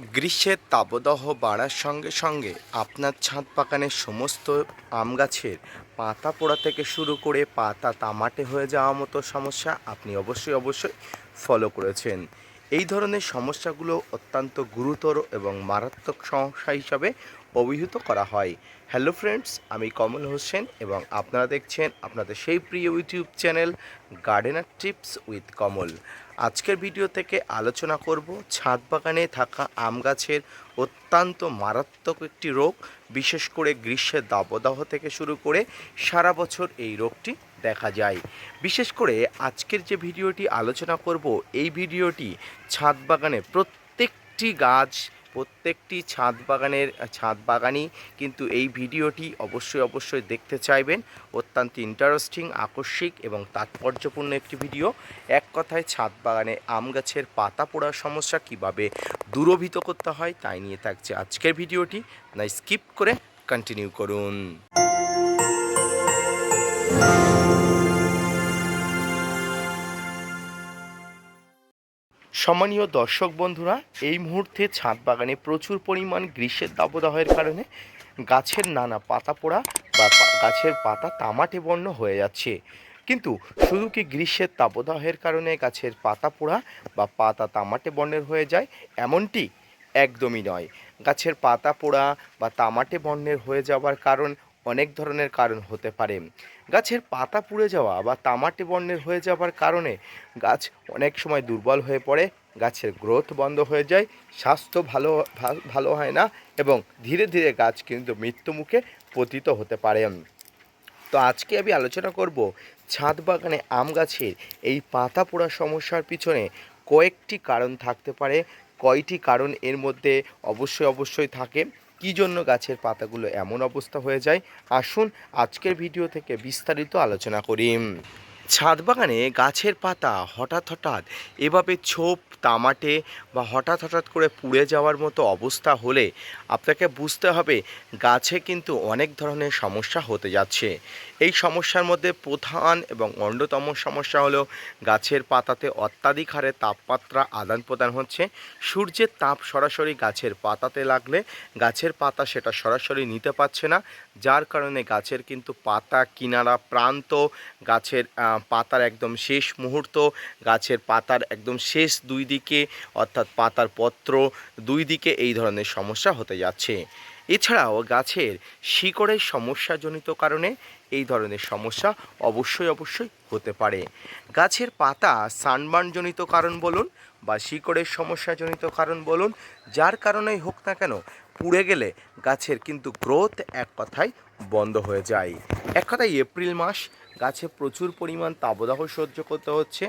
গ্রীষ্মের তাপদাহ বাড়ার সঙ্গে সঙ্গে আপনার ছাদ বাগানের সমস্ত আম গাছের পাতা পোড়া থেকে শুরু করে পাতা তামাটে হয়ে যাওয়া মতো সমস্যা আপনি অবশ্যই অবশ্যই ফলো করেছেন। এই ধরনের সমস্যাগুলো অত্যন্ত গুরুতর এবং মারাত্মক সমস্যা হিসাবে অভিহিত করা হয়। হ্যালো ফ্রেন্ডস আমি কমল হোসেন এবং আপনারা দেখছেন আপনাদের সেই প্রিয় YouTube channel gardener tips with Kamal. আজকের ভিডিও থেকে আলোচনা করব ছাদ বাগানে থাকা আম গাছের অত্যন্ত মারাত্মক একটি রোগ, বিশেষ করে গ্রীষ্মের দাবদাহ থেকে শুরু করে সারা বছর এই রোগটি দেখা যায়। বিশেষ করে আজকের যে ভিডিওটি আলোচনা করব, এই ভিডিওটি ছাদ বাগানে প্রত্যেকটি গাছ প্রত্যেকটি ছাদ বাগানের, ছাদ বাগানই কিন্তু এই ভিডিওটি অবশ্যই অবশ্যই দেখতে চাইবেন। অত্যন্ত ইন্টারেস্টিং আকস্মিক এবং তাৎপর্যপূর্ণ একটি ভিডিও। এক কথায় ছাদ বাগানে আম গাছের পাতা পোড়ার সমস্যা কীভাবে দূরভীত করতে হয়, তাই নিয়ে থাকছে আজকের ভিডিওটি। না স্কিপ করে কন্টিনিউ করুন। সম্মানীয় দর্শক বন্ধুরা, এই মুহূর্তে ছাদ বাগানে প্রচুর পরিমাণ গ্রীষ্মের দাবদাহের কারণে গাছের নানা পাতা পোড়া বা গাছের পাতা তামাটে বর্ণ হয়ে যাচ্ছে। কিন্তু শুধু কি গ্রীষ্মের তাপদাহের কারণে গাছের পাতা পোড়া বা পাতা তামাটে বর্ণের হয়ে যায়? এমনটি একদমই নয়। গাছের পাতা পোড়া বা তামাটে বর্ণের হয়ে যাওয়ার কারণ অনেক ধরনের কারণ হতে পারে। গাছের পাতা পুড়ে যাওয়া বা তামাটে বর্ণের হয়ে যাওয়ার কারণে গাছ অনেক সময় দুর্বল হয়ে পড়ে। গাছের গ্রোথ বন্ধ হয়ে যায়, স্বাস্থ্য ভালো ভালো হয় না এবং ধীরে ধীরে গাছ কিন্তু মৃত্যুমুখে পতিত হতে পারে। তো আজকে আমি আলোচনা করব ছাদ বাগানে আম গাছের এই পাতা পোড়া সমস্যার পিছনে কয়েকটি কারণ থাকতে পারে। কয়টি কারণ এর মধ্যে অবশ্যই অবশ্যই থাকে। কী জন্য গাছের পাতাগুলো এমন অবস্থা হয়ে যায়? আসুন আজকের ভিডিও থেকে বিস্তারিত আলোচনা করি। ছাদ বাগানে গাছের পাতা হঠাৎ হঠাৎ এভাবে ছোপ, তামাটে বা হঠাৎ হঠাৎ করে পুড়ে যাওয়ার মতো অবস্থা হলে আপনাকে বুঝতে হবে গাছে কিন্তু অনেক ধরনের সমস্যা হতে যাচ্ছে। এই সমস্যার মধ্যে প্রধান এবং অন্যতম সমস্যা হলো গাছের পাতাতে অত্যাধিক হারে তাপমাত্রা আদান প্রদান হচ্ছে। সূর্যের তাপ সরাসরি গাছের পাতাতে লাগলে গাছের পাতা সেটা সরাসরি নিতে পারছে না। যার কারণে গাছের কিন্তু পাতা, কিনারা, প্রান্ত, গাছের পাতার একদম শেষ মুহূর্ত, গাছের পাতার একদম শেষ দুই দিকে, অর্থাৎ পাতার পত্র দুই দিকে এই ধরনের সমস্যা হতে যাচ্ছে। এছাড়াও গাছের শিকড়ের সমস্যাজনিত কারণে এই ধরনের সমস্যা অবশ্যই অবশ্যই হতে পারে। গাছের পাতা সানবার্নজনিত কারণ বলুন বা শিকড়ের সমস্যাজনিত কারণ বলুন, যার কারণেই হোক না কেন পুড়ে গেলে গাছের কিন্তু গ্রোথ এক কথায় বন্ধ হয়ে যায়। এক কথায় এপ্রিল মাস, গাছে প্রচুর পরিমাণ তাপদাহ সহ্য করতে হচ্ছে,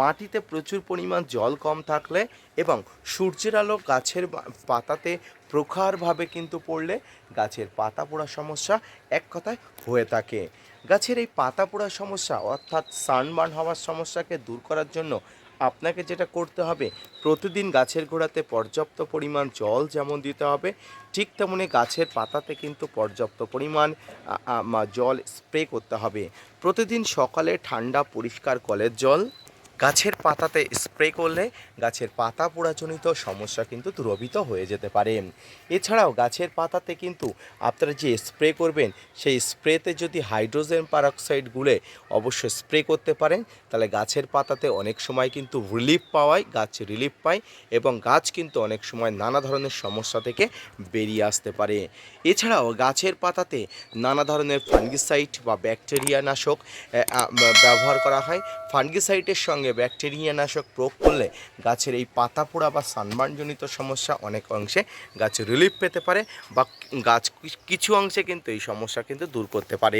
মাটিতে প্রচুর পরিমাণ জল কম থাকলে এবং সূর্যের আলো গাছের পাতাতে প্রখরভাবে কিন্তু পড়লে গাছের পাতা পোড়া সমস্যা এক কথায় হয়ে থাকে। গাছের এই পাতা পোড়া সমস্যা অর্থাৎ সানবার্ন হওয়ার সমস্যাকে দূর করার জন্য আপনাকে যেটা করতে হবে, প্রতিদিন গাছের গোড়াতে পর্যাপ্ত পরিমাণ জল যেমন দিতে হবে, ঠিক তেমনি গাছের পাতাতে কিন্তু পর্যাপ্ত পরিমাণ জল স্প্রে করতে হবে। প্রতিদিন সকালে ঠান্ডা পরিষ্কার কলের জল গাছের পাতাতে স্প্রে করলে গাছের পাতা পোড়াজনিত সমস্যা কিন্তু দূরভীত হয়ে যেতে পারে। এছাড়াও গাছের পাতাতে কিন্তু আপনারা যে স্প্রে করবেন, সেই স্প্রেতে যদি হাইড্রোজেন পারঅক্সাইড গুলে অবশ্যই স্প্রে করতে পারেন। তাহলে গাছের পাতাতে অনেক সময় কিন্তু রিলিফ পাওয়ায়, গাছ রিলিফ পায় এবং গাছ কিন্তু অনেক সময় নানা ধরনের সমস্যা থেকে বেরিয়ে আসতে পারে। এছাড়াও গাছের পাতাতে নানা ধরনের ফাঙ্গিসাইড বা ব্যাকটেরিয়া নাশক ব্যবহার করা হয়। ফাঙ্গিসাইডের সঙ্গে ব্যাকটেরিয়া নাশক প্রয়োগ করলে গাছের এই পাতা পোড়া বা সানবার্নজনিত সমস্যা অনেক অংশে গাছ রিলিফ পেতে পারে বা গাছ কিছু অংশে কিন্তু এই সমস্যা কিন্তু দূর করতে পারে।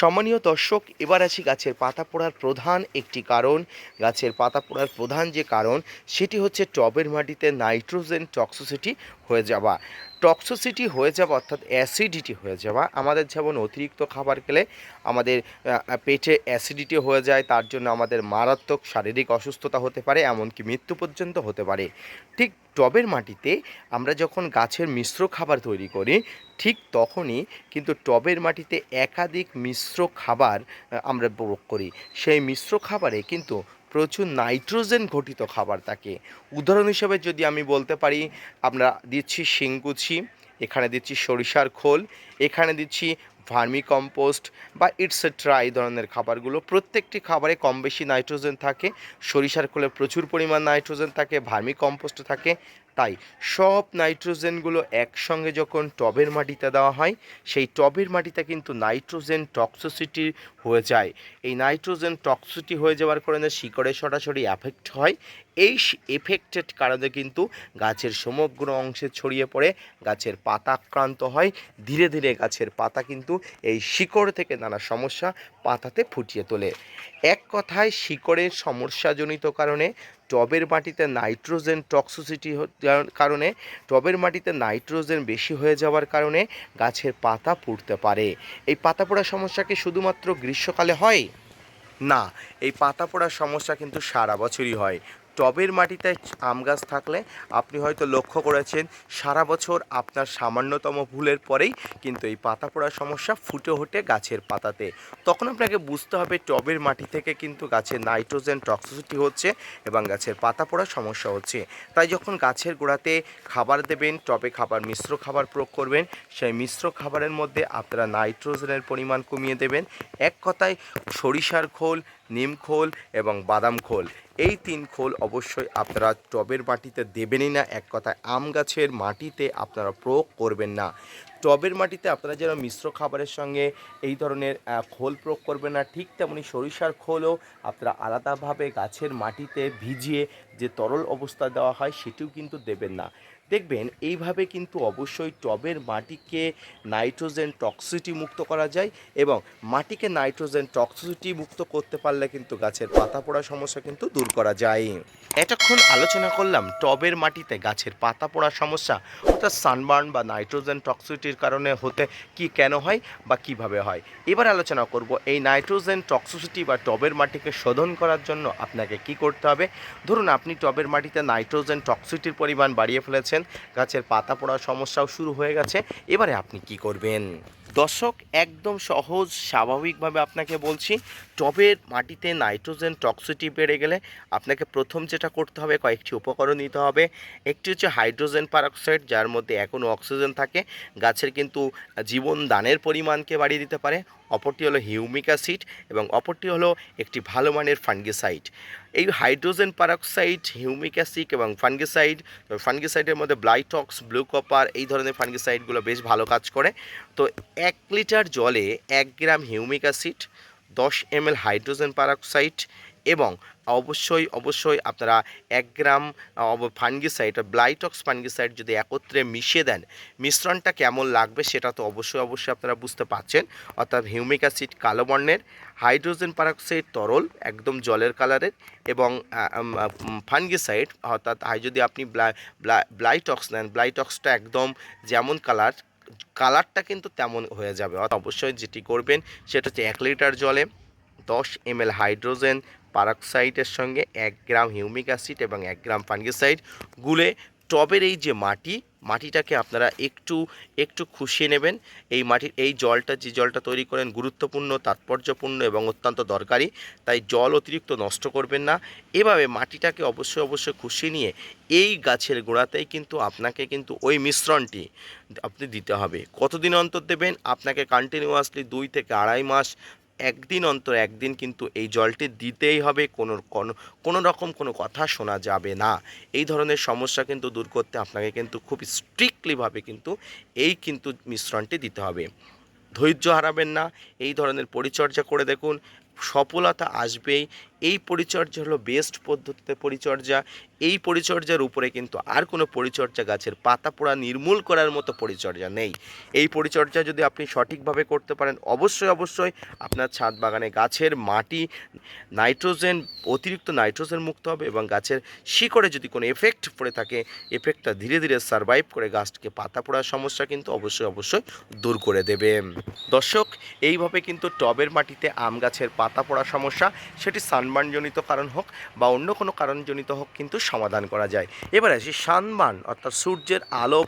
সম্মানীয় দর্শক, এবার আছি গাছের পাতা পোড়ার প্রধান একটি কারণ। গাছের পাতা পোড়ার প্রধান যে কারণ, সেটি হচ্ছে টবের মাটিতে নাইট্রোজেন টক্সিসিটি হয়ে যাওয়া। টক্সিসিটি হয়ে যাওয়া অর্থাৎ অ্যাসিডিটি হয়ে যাওয়া, আমাদের যেমন অতিরিক্ত খাবার খেলে আমাদের পেটে অ্যাসিডিটি হয়ে যায়, তার জন্য আমাদের মারাত্মক শারীরিক অসুস্থতা হতে পারে, এমনকি মৃত্যু পর্যন্ত হতে পারে। ঠিক টবের মাটিতে আমরা যখন গাছের মিশ্র খাবার তৈরি করি, ঠিক তখনই কিন্তু টবের মাটিতে একাধিক মিশ্র খাবার আমরা প্রয়োগ করি। সেই মিশ্র খাবারে কিন্তু প্রচুর নাইট্রোজেন ঘটিত খাবার থাকে উদাহরণ হিসেবে যদি আমি বলতে পারি, আমরা দিচ্ছি শিংকুচি, এখানে দিচ্ছি সরিষার খোল, এখানে দিচ্ছি ভার্মি কম্পোস্ট বা ইটসেট্রা এই ধরনের খাবারগুলো, প্রত্যেকটি খাবারে কম বেশি নাইট্রোজেন থাকে, সরিষার খোলে প্রচুর পরিমাণ নাইট্রোজেন থাকে, ভার্মি কম্পোস্ট থাকে, তাই সব নাইট্রোজেনগুলো একসঙ্গে যখন টবের মাটিতে দেওয়া হয়, সেই টবের মাটিতে কিন্তু নাইট্রোজেন টক্সিসিটি হয়ে যায়। এই নাইট্রোজেন টক্সিটি হয়ে যাওয়ার কারণে শিকড়ে সরাসরি এফেক্ট হয়। এই এফেক্টেড কারণে কিন্তু গাছের সমগ্র অংশে ছড়িয়ে পড়ে, গাছের পাতা আক্রান্ত হয়। ধীরে ধীরে গাছের পাতা কিন্তু এই শিকড় থেকে নানা সমস্যা পাতাতে ফুটিয়ে তোলে। এক কথায়, শিকড়ের সমস্যাজনিত কারণে টবের মাটিতে নাইট্রোজেন টক্সিসিটি কারণে টবের মাটিতে নাইট্রোজেন বেশি হয়ে যাওয়ার কারণে গাছের পাতা পুড়তে পারে। এই পাতা পোড়া সমস্যা কি শুধুমাত্র গ্রীষ্মকালে হয়? না, এই পাতা পোড়ার সমস্যা কিন্তু সারা বছরই হয়। টবের মাটিতে আম গাছ থাকলে আপনি হয়তো লক্ষ্য করেছেন, সারা বছর আপনার সামান্যতম ভুলের পরেই কিন্তু এই পাতা পড়ার সমস্যা ফুটে ওঠে গাছের পাতাতে। তখন আপনাকে বুঝতে হবে টবের মাটি থেকে কিন্তু গাছের নাইট্রোজেন টক্সিসিটি হচ্ছে এবং গাছের পাতা পড়ার সমস্যা হচ্ছে। তাই যখন গাছের গোড়াতে খাবার দেবেন, টবে খাবার, মিশ্র খাবার প্রয়োগ করবেন, সেই মিশ্র খাবারের মধ্যে আপনারা নাইট্রোজেনের পরিমাণ কমিয়ে দেবেন। এক কথায় সরিষার খোল নিম খোল এবং বাদাম খোল। এই তিন খোল অবশ্যই আপনারা টবের মাটিতে দেবেনই না। এক কথায় আম গাছের মাটিতে আপনারা প্রয়োগ করবেন না। টবের মাটিতে আপনারা যেন মিশ্র খাবারের সঙ্গে এই ধরনের খোল প্রয়োগ করবেন না, ঠিক তেমনি সরিষার খোলও আপনারা আলাদাভাবে গাছের মাটিতে ভিজিয়ে যে তরল অবস্থা দেওয়া হয় সেটিও কিন্তু দেবেন না। দেখবেন এইভাবে কিন্তু অবশ্যই টবের মাটিকে নাইট্রোজেন টক্সিটি মুক্ত করা যায় এবং মাটিকে নাইট্রোজেন টক্সিটি মুক্ত করতে পারলে কিন্তু গাছের পাতা পোড়া সমস্যা কিন্তু দূর করা যায়। এতক্ষণ আলোচনা করলাম টবের মাটিতে গাছের পাতা পোড়া সমস্যা, অর্থাৎ সানবার্ন বা নাইট্রোজেন টক্সিটির কারণে হতে কি কেন হয় বা কীভাবে হয়? এবার আলোচনা করব এই নাইট্রোজেন টক্সিসিটি বা টবের মাটিকে শোধন করার জন্য আপনাকে কি করতে হবে? ধরুন আপনি টবের মাটিতে নাইট্রোজেন টক্সিটির পরিমাণ বাড়িয়ে ফেলেছেন গাছের পাতা পড়ার সমস্যাও শুরু হয়ে গেছে। এবারে আপনি কি করবেন? দর্শক, একদম সহজ, স্বাভাবিকভাবে আপনাকে বলছি, টবের মাটিতে নাইট্রোজেন টক্সিটি বেড়ে গেলে আপনাকে প্রথম যেটা করতে হবে, কয়েকটি উপকরণ নিতে হবে। একটি হচ্ছে হাইড্রোজেন পারক্সাইড, যার মধ্যে এখনও অক্সিজেন থাকে। গাছের কিন্তু জীবন দানের পরিমাণকে বাড়িয়ে দিতে পারে। অপরটি হলো হিউমিক অ্যাসিড এবং অপরটি হলো একটি ভালো মানের ফাঙ্গিসাইড। এই হাইড্রোজেন পারক্সাইড, হিউমিক অ্যাসিড এবং ফানগিসাইড ফানগিসাইডের মধ্যে ব্লাইটক্স, ব্লু কপার, এই ধরনের ফানগিসাইডগুলো বেশ ভালো কাজ করে। তো এক লিটার জলে এক গ্রাম হিউমিক অ্যাসিড, দশ এমএল হাইড্রোজেন পারক্সাইড এবং অবশ্যই অবশ্যই আপনারা এক গ্রাম ফানগিসাইড ব্লাইটক্স ফানগিসাইড যদি একত্রে মিশিয়ে দেন, মিশ্রণটা কেমন লাগবে সেটা তো অবশ্যই অবশ্যই আপনারা বুঝতে পারছেন। অর্থাৎ হিউমিক অ্যাসিড, কালো বর্ণের, হাইড্রোজেন পারক্সাইড তরল, একদম জলের কালারের এবং ফানগিসাইড অর্থাৎ হাই যদি আপনি ব্লাইটক্স নেন, ব্লাইটক্সটা একদম যেমন কালার, কালারটা কিন্তু তেমন হয়ে যাবে। অবশ্যই যেটি করবেন সেটা হচ্ছে এক লিটার জলে দশ এমএল হাইড্রোজেন পারক্সাইডের সঙ্গে এক গ্রাম হিউমিক অ্যাসিড এবং এক গ্রাম ফাঙ্গিসাইড গুলে টবের এই যে মাটি, মাটিটাকে আপনারা একটু একটু খুশিয়ে নেবেন। এই মাটির, এই জলটা, যে জলটা তৈরি করেন গুরুত্বপূর্ণ, তাৎপর্যপূর্ণ এবং অত্যন্ত দরকারি, তাই জল অতিরিক্ত নষ্ট করবেন না। এভাবে মাটিটাকে অবশ্যই অবশ্যই খুশিয়ে নিয়ে এই গাছের গোড়াতেই কিন্তু আপনাকে কিন্তু ওই মিশ্রণটি আপনি দিতে হবে। কতদিন অন্তর দেবেন? আপনাকে কন্টিনিউয়াসলি দুই থেকে আড়াই মাস একদিন অন্তর একদিন কিন্তু এই জলটি দিতেই হবে, কোনো কোনো রকম কোনো কথা শোনা যাবে না। এই ধরনের সমস্যা কিন্তু দূর করতে আপনাকে কিন্তু খুব স্ট্রিক্টলিভাবে কিন্তু এই কিন্তু মিশ্রণটি দিতে হবে। ধৈর্য হারাবেন না, এই ধরনের পরিচর্যা করে দেখুন, সফলতা আসবেই। এই পরিচর্যা হলো বেস্ট পদ্ধতিতে পরিচর্যা। এই পরিচর্যার উপরে কিন্তু আর কোনো পরিচর্যা গাছের পাতা পোড়া নির্মূল করার মতো পরিচর্যা নেই। এই পরিচর্যা যদি আপনি সঠিকভাবে করতে পারেন, অবশ্যই অবশ্যই আপনার ছাদ বাগানে গাছের মাটি নাইট্রোজেন অতিরিক্ত নাইট্রোজেন মুক্ত হবে এবং গাছের শিকড়ে যদি কোনো এফেক্ট পড়ে থাকে এফেক্টটা ধীরে ধীরে সারভাইভ করে গাছকে পাতা পোড়ার সমস্যা কিন্তু অবশ্যই অবশ্যই দূর করে দেবে। দর্শক, এইভাবে কিন্তু টবের মাটিতে আম গাছের পাতা পোড়া সমস্যা, সেটি সান সানবার্নজনিত কারণ হোক বা অন্য কোনো কারণজনিত হোক কিন্তু সমাধান করা যায়। এবার আসি সানবান, অর্থাৎ সূর্যের আলো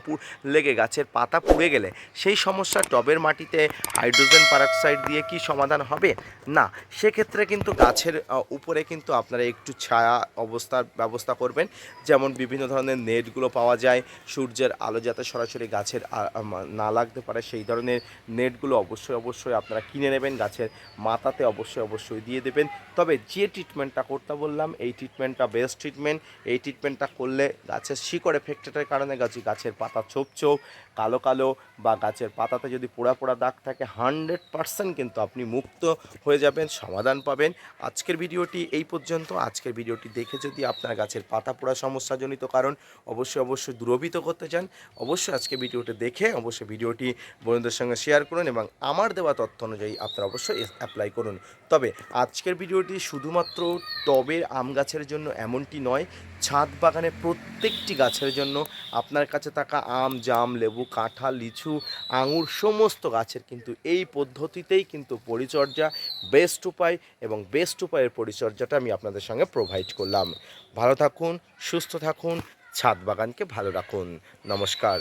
লেগে গাছের পাতা পুড়ে গেলে সেই সমস্যা টবের মাটিতে হাইড্রোজেন পারক্সাইড দিয়ে কি সমাধান হবে? না, সেক্ষেত্রে কিন্তু গাছের উপরে কিন্তু আপনারা একটু ছায়া অবস্থার ব্যবস্থা করবেন। যেমন বিভিন্ন ধরনের নেটগুলো পাওয়া যায়, সূর্যের আলো যাতে সরাসরি গাছের না লাগতে পারে সেই ধরনের নেটগুলো অবশ্যই অবশ্যই আপনারা কিনে নেবেন, গাছের মাথাতে অবশ্যই অবশ্যই দিয়ে দেবেন। তবে যে ট্রিটমেন্টটা করতে বললাম, এই ট্রিটমেন্টটা বেস্ট ট্রিটমেন্ট এই ট্রিটমেন্টটা করলে গাছের শিকড় এফেক্টেডের কারণে গাছ গাছের পাতা ছোপ ছোপ, কালো কালো বা গাছের পাতাতে যদি পোড়া পোড়া দাগ থাকে হান্ড্রেড পারসেন্ট কিন্তু আপনি মুক্ত হয়ে যাবেন, সমাধান পাবেন। আজকের ভিডিওটি এই পর্যন্ত। আজকের ভিডিওটি দেখে যদি আপনার গাছের পাতা পোড়া সমস্যাজনিত কারণ, অবশ্যই অবশ্যই দূরভীত করতে চান। অবশ্যই আজকে ভিডিওটি দেখে অবশ্যই ভিডিওটি বন্ধুদের সঙ্গে শেয়ার করুন এবং আমার দেওয়া তথ্য অনুযায়ী আপনারা অবশ্যই অ্যাপ্লাই করুন। তবে আজকের ভিডিওটি শুধুমাত্র টবের আম গাছের জন্য এমনটি নয়, ছাদ বাগানের প্রত্যেকটি গাছের জন্য আপনার কাছে থাকা আম, জাম, লেবু, কাঁঠাল, লিচু, আঙুর সমস্ত গাছের কিন্তু এই পদ্ধতিতেই কিন্তু পরিচর্যা বেস্ট উপায় এবং বেস্ট উপায়ের পরিচর্যাটা আমি আপনাদের সঙ্গে প্রোভাইড করলাম। ভালো থাকুন, সুস্থ থাকুন, ছাদ বাগানকে ভালো রাখুন। নমস্কার।